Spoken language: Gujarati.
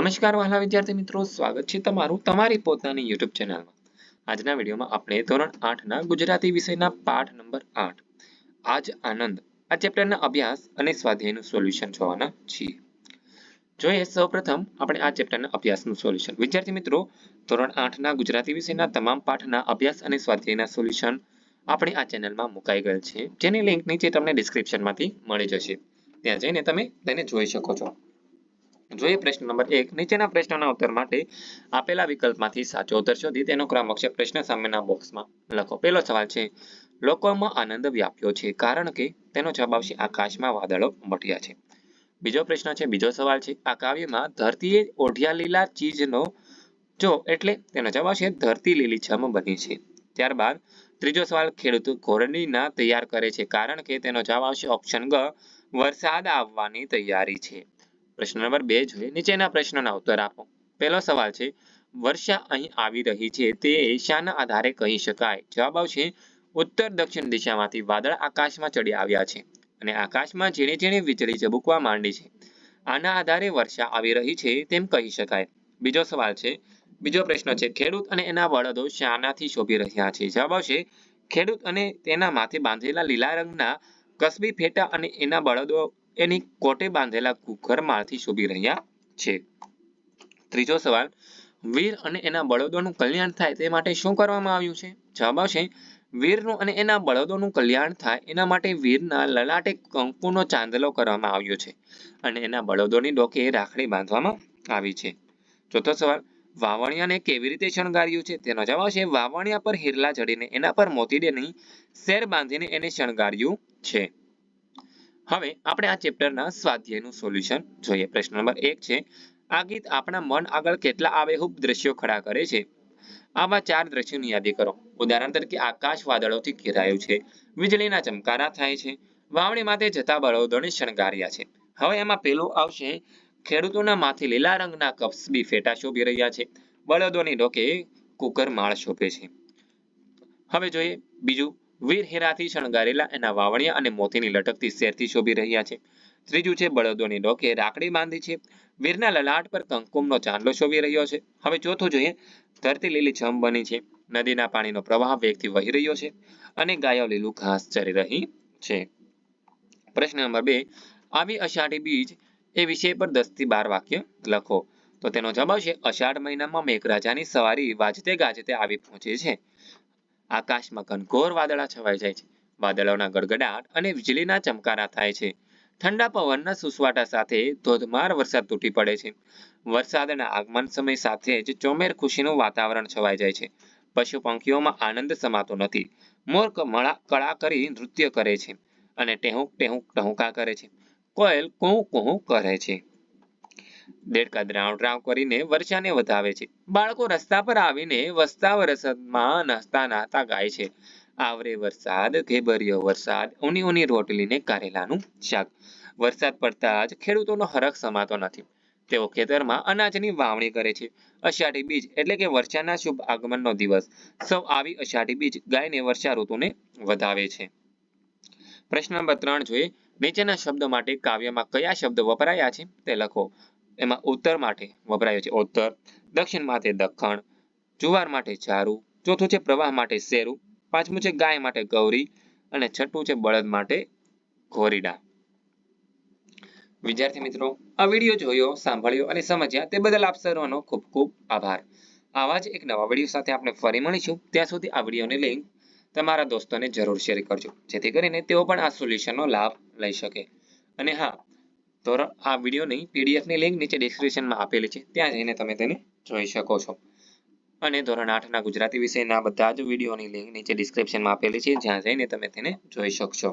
નમસ્કાર વહાલા વિદ્યાર્થી મિત્રો, સ્વાગત છે તમારું તમારી પોતાની યુટ્યુબ ચેનલમાં. આજના વિડીયોમાં આપણે ધોરણ આઠના ગુજરાતી વિષયના પાઠ નંબર આઠ, આજ આનંદ, આ ચેપ્ટરના અભ્યાસ અને સ્વાધ્યાયનું સોલ્યુશન જોવાના છીએ. જોઈએ, સૌપ્રથમ આપણે આ ચેપ્ટરના અભ્યાસનું સોલ્યુશન. વિદ્યાર્થી મિત્રો, ધોરણ આઠના ગુજરાતી વિષયના તમામ પાઠના અભ્યાસ અને સ્વાધ્યાયના સોલ્યુશન આપણે આ ચેનલમાં મુકાઈ ગયેલ છે. જેની લિંક નીચે તમને ડિસ્ક્રિપ્શનમાંથી મળી જશે. ત્યાં જઈને તમે તેને જોઈ શકો છો. જોઈએ પ્રશ્ન નંબર એક. નીચેના પ્રશ્નોના ઉત્તર માટે આપેલા વિકલ્પમાંથી સાચો ઉત્તર શોધી તેનો ક્રમ અક્ષર પ્રશ્ન સામેના બોક્સમાં લખો. પહેલો સવાલ છે, લોકોમાં આનંદ વ્યાપ્યો છે કારણ કે તેનો જવાબ આવશે આકાશમાં વાદળો મટ્યા છે. બીજો પ્રશ્ન છે, બીજો સવાલ છે, આ કાવ્યમાં ધરતીએ ઓઢિયા લીલા ચીજનો જો એટલે તેનો જવાબ આવશે ધરતી લીલીછમ બની છે. ત્યારબાદ ત્રીજો સવાલ, ખેડૂત ઘોરણીના તૈયાર કરે છે કારણ કે તેનો જવાબ આવશે ઓપ્શન ગ, વરસાદ આવવાની તૈયારી છે. પ્રશ્ન નંબર બે જોઈએ. નીચેના પ્રશ્નોના ઉત્તર આપો. પહેલો સવાલ છે, વર્ષા અહીં આવી રહી છે, તે શાના આધારે કહી શકાય? જવાબ આવશે, ઉત્તર દક્ષિણ દિશામાંથી વાદળ આકાશમાં ચડી આવ્યા છે અને આકાશમાં ઝીણી ઝીણી વીજળી ઝબુકવા માંડી છે. આના આધારે વર્ષા આવી રહી છે તેમ કહી શકાય. બીજો સવાલ છે, બીજો પ્રશ્ન છે, ખેડૂત અને એના બળદો શાનાથી શોભી રહ્યા છે. જવાબ આવશે, ખેડૂત અને તેના માથે બાંધેલા લીલા રંગના કસબી ફેટા અને એના બળદો એની કોટે બાંધેલા કુકરમાંથી શોભી રહ્યા છે. ત્રીજો સવાલ, વીર અને એના બળદોનું કલ્યાણ થાય તે માટે શું કરવામાં આવ્યું છે? જવાબ આવશે, વીરનું અને એના બળદોનું કલ્યાણ થાય એના માટે વીરના લલાટે કંકુનો ચાંદલો કરવામાં આવ્યો છે અને એના બળદોની ડોકે રાખડી બાંધવામાં આવી છે. ચોથો સવાલ, વાવણિયાને કેવી રીતે શણગાર્યું છે? તેનો જવાબ આવશે, વાવણિયા પર હિરલા ચડીને એના પર મોતીડેની શેર બાંધીને એને શણગાર્યું છે. હવે આપણે આ ચેપ્ટરના સ્વાધ્યાયનું સોલ્યુશન જોઈએ. પ્રશ્ન નંબર એક છે, આ ગીત આપણા મન આગળ કેટલા આબેહૂબ દ્રશ્યો ખડા કરે છે? આવા ચાર દ્રશ્યોની યાદી કરો. ઉદાહરણ તરીકે, આકાશ વાદળોથી ઘેરાયું છે, વીજળીના ચમકારા થાય છે, વાવણી માટે જતા બળદોને શણગાર્યા છે. હવે એમાં પેલું આવશે, ખેડૂતોના માથે લીલા રંગના કપસબી ફેટા શોભી રહ્યા છે, બળદોની ડોકે કુકર માળ શોભે છે. હવે જોઈએ, બીજું વીર હેરાથી શણગારેલા એના વાવણિયા અને મોતીની લટકતી શેરથી શોભી રહ્યા છે. ત્રીજું છે બળદોની ડોકે રાખડી બાંધી છે. વીરના લલાટ પર કંકુમનો ચાંદલો શોભી રહ્યો છે. હવે ચોથું જોઈએ, ધરતી લીલી છમ બની છે. નદીના પાણીનો પ્રવાહ વેગથી વહી રહ્યો છે અને ગાયો લીલું ઘાસ ચરી રહી છે. પ્રશ્ન નંબર બે, આવી અષાઢી બીજ એ વિષય પર દસથી બાર વાક્ય લખો. તો તેનો જવાબ છે અષાઢ મહિનામાં મેઘરાજાની સવારી વાજતે ગાજતે આવી પહોંચે છે. આકાશમાં ઘનઘોર વાદળા છવાઈ જાય છે. વાદળોના ગડગડાટ અને વીજળીના ચમકારા થાય છે. ઠંડા પવનના સુસવાટા સાથે ધોધમાર વરસાદ તૂટી પડે છે. વરસાદના આગમન સમય સાથે જ ચોમેર ખુશીનું વાતાવરણ છવાઈ જાય છે. પશુ પંખીઓમાં આનંદ સમાતો નથી. મોર કળા કરી નૃત્ય કરે છે અને ટેહુક ટેહુક ટહુકા કરે છે. કોયલ કું કું કરે છે. દેડકા દ્રાવ દ્રાવ કરીને વર્ષાને વધાવે છે. બાળકો રસ્તા પર આવીને વસતા વરસાદમાં નાસ્તા નાતા ગાય છે. આવરે વરસાદ, ઘેબરિયો વરસાદ, ઉની ઉની રોટલીને કારેલાનું શાક. વરસાદ પડતા જ ખેડૂતોનો હરખ સમાતો નથી. તેઓ ખેતરમાં અનાજની વાવણી કરે છે. અષાઢી બીજ એટલે કે વર્ષાના શુભ આગમનનો દિવસ. સૌ આવી અષાઢી બીજ ગાયને વર્ષા ઋતુને વધાવે છે. પ્રશ્ન નંબર ત્રણ જોઈએ. નીચેના શબ્દ માટે કાવ્યમાં કયા શબ્દ વપરાયા છે તે લખો. એમાં ઉત્તર માટે વપરાયો છે. ઉત્તર, દક્ષિણ માટે દખણ જુવાર માટે ચારું ચોથું છે પ્રવાહ માટે શેરું, પાંચમું છે ગાય માટે ગૌરી અને છઠ્ઠું છે બળદ માટે ઘોરીડા. વિદ્યાર્થી મિત્રો, આ વીડિયો જોયો, સાંભળ્યો અને સમજ્યા તે બદલ આપ સર્વનો ખૂબ ખૂબ આભાર. આવા જ એક નવા વીડિયો સાથે આપણે ફરી મળીશું. ત્યાં સુધી આ વિડીયોની લિંક તમારા દોસ્તોને જરૂર શેર કરજો. જેથી કરીને તેઓ પણ આ સોલ્યુશનનો લાભ લઈ શકે. અને હા ધોરણ આ વિડીયોની પીડીએફની લિંક નીચે ડિસ્ક્રિપ્શનમાં આપેલી છે. ત્યાં જઈને તમે તેને જોઈ શકો છો. અને ધોરણ આઠના ગુજરાતી વિષયના બધા જ વિડીયોની લિંક નીચે ડિસ્ક્રિપ્શનમાં આપેલી છે. જ્યાં જઈને તમે તેને જોઈ શકશો.